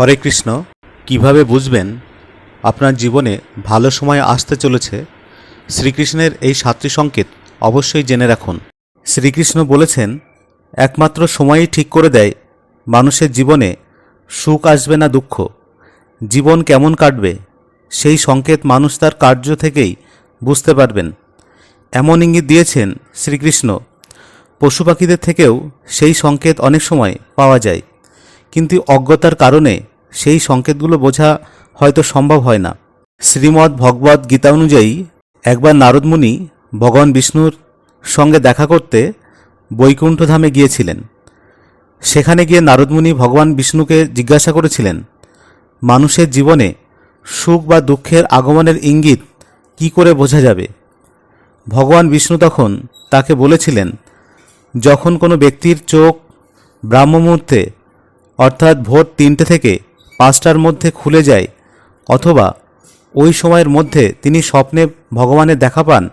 হরে কৃষ্ণ, কীভাবে বুঝবেন আপনার জীবনে ভালো সময় আসতে চলেছে? শ্রীকৃষ্ণের এই সাতটি সংকেত অবশ্যই জেনে রাখুন। শ্রীকৃষ্ণ বলেছেন, একমাত্র সময়ই ঠিক করে দেয়। মানুষের জীবনে সুখ আসবে না দুঃখ। জীবন কেমন কাটবে? সেই সংকেত মানুষ তার কার্য থেকেই বুঝতে পারবেন। এমন ইঙ্গিত দিয়েছেন শ্রীকৃষ্ণ। পশু পাখিদের থেকেও সেই সংকেত অনেক সময় পাওয়া যায়। কিন্তু অজ্ঞতার কারণে সেই সংকেতগুলো বোঝা হয়তো সম্ভব হয় না। শ্রীমদ্ ভগবদ্ গীতা অনুযায়ী একবার নারদমুনি ভগবান বিষ্ণুর সঙ্গে দেখা করতে বৈকুণ্ঠধামে গিয়েছিলেন। সেখানে গিয়ে নারদমুনি ভগবান বিষ্ণুকে জিজ্ঞাসা করেছিলেন, মানুষের জীবনে সুখ বা দুঃখের আগমনের ইঙ্গিত কি করে বোঝা যাবে? ভগবান বিষ্ণু তখন তাকে বলেছিলেন, যখন কোনো ব্যক্তির চোখ ব্রাহ্ম মুহূর্তে অর্থাৎ ভোর তিনটে থেকে পাঁচটার মধ্যে খুলে যায়, অথবা ওই সময়ের মধ্যে তিনি স্বপ্নে ভগবানের দেখা পান,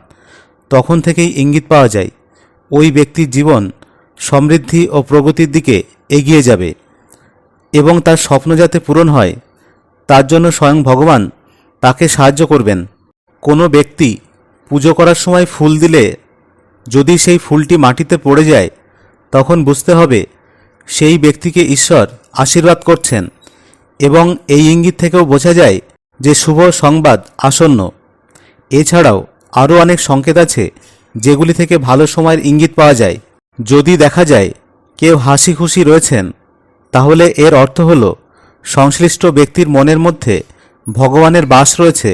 তখন থেকেই ইঙ্গিত পাওয়া যায়, ওই ব্যক্তির জীবন সমৃদ্ধি ও প্রগতির দিকে এগিয়ে যাবে, এবং তার স্বপ্ন যাতে পূরণ হয়, তার জন্য স্বয়ং ভগবান তাকে সাহায্য করবেন। কোনো ব্যক্তি পুজো করার সময় ফুল দিলে যদি সেই ফুলটি মাটিতে পড়ে যায়, তখন বুঝতে হবে সেই ব্যক্তিকে ঈশ্বর আশীর্বাদ করছেন। এবং এই ইঙ্গিত থেকেও বোঝা যায় যে শুভ সংবাদ আসন্ন। এছাড়াও আরও অনেক সংকেত আছে যেগুলি থেকে ভালো সময়ের ইঙ্গিত পাওয়া যায়। যদি দেখা যায় কেউ হাসি খুশি রয়েছেন, তাহলে এর অর্থ হল, সংশ্লিষ্ট ব্যক্তির মনের মধ্যে ভগবানের বাস রয়েছে,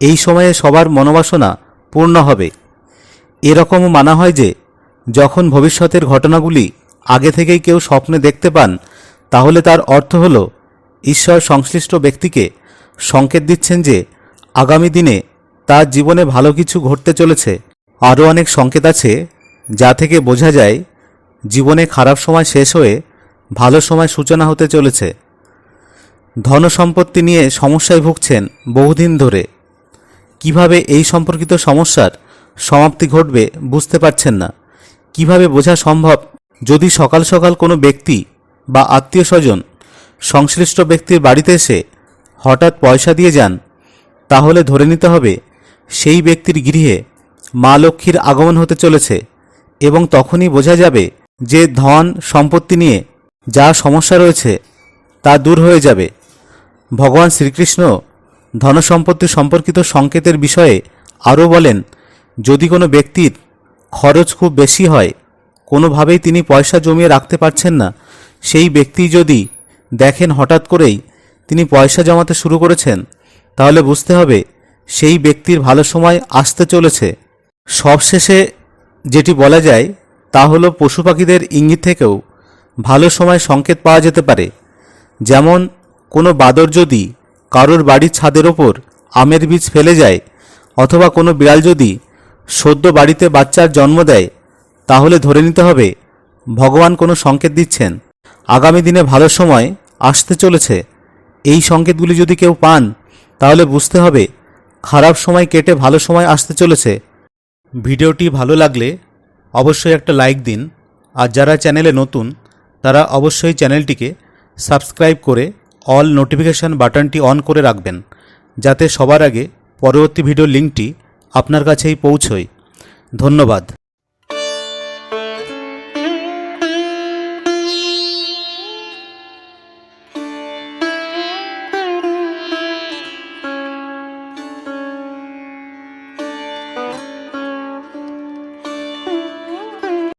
এই সময়ে সবার মনোবাসনা পূর্ণ হবে। এরকমও মানা হয় যে, যখন ভবিষ্যতের ঘটনাগুলি আগে থেকেই কেউ স্বপ্নে দেখতে পান তাহলে তার অর্থ হল, ঈশ্বর সংশ্লিষ্ট ব্যক্তিকে সংকেত দিচ্ছেন যে আগামী দিনে তার জীবনে ভালো কিছু ঘটতে চলেছে। আরও অনেক সংকেত আছে যা থেকে বোঝা যায়, জীবনে খারাপ সময় শেষ হয়ে ভালো সময় সূচনা হতে চলেছে। ধন সম্পত্তি নিয়ে সমস্যায় ভুগছেন বহুদিন ধরে। কীভাবে এই সম্পর্কিত সমস্যার সমাপ্তি ঘটবে বুঝতে পারছেন না। কীভাবে বোঝা সম্ভব যদি সকাল সকাল কোনো ব্যক্তি বা আত্মীয় স্বজন সংশ্লিষ্ট ব্যক্তির বাড়িতে এসে হঠাৎ পয়সা দিয়ে যান, তাহলে ধরে নিতে হবে সেই ব্যক্তির গৃহে মা লক্ষ্মীর আগমন হতে চলেছে এবং তখনই বোঝা যাবে যে ধন সম্পত্তি নিয়ে যা সমস্যা রয়েছে তা দূর হয়ে যাবে। ভগবান শ্রীকৃষ্ণ ধনসম্পত্তি সম্পর্কিত সংকেতের বিষয়ে আরও বলেন, যদি কোনো ব্যক্তির খরচ খুব বেশি হয়, কোনোভাবেই তিনি পয়সা জমিয়ে রাখতে পারছেন না। সেই ব্যক্তি যদি দেখেন হঠাৎ করেই তিনি পয়সা জমাতে শুরু করেছেন, তাহলে বুঝতে হবে সেই ব্যক্তির ভালো সময় আসতে চলেছে। সবশেষে যেটি বলা যায়, তা হলো পশু পাখিদের ইঙ্গিত থেকেও ভালো সময় সংকেত পাওয়া যেতে পারে। যেমন, কোনো বাদর যদি কারোর বাড়ির ছাদের ওপর আমের বীজ ফেলে যায়, অথবা কোনো বিড়াল যদি সদ্য বাড়িতে বাচ্চার জন্ম দেয়, তাহলে ধরে নিতে হবে ভগবান কোনো সংকেত দিচ্ছেন। আগামী দিনে ভালো সময় আসতে চলেছে। এই সংকেতগুলি যদি কেউ পান, তাহলে বুঝতে হবে খারাপ সময় কেটে ভালো সময় আসতে চলেছে। ভিডিওটি ভালো লাগলে অবশ্যই একটা লাইক দিন, আর যারা চ্যানেলে নতুন, তারা অবশ্যই চ্যানেলটিকে সাবস্ক্রাইব করে অল নোটিফিকেশান বাটনটি অন করে রাখবেন, যাতে সবার আগে পরবর্তী ভিডিও লিঙ্কটি আপনার কাছেই পৌঁছয়। ধন্যবাদ।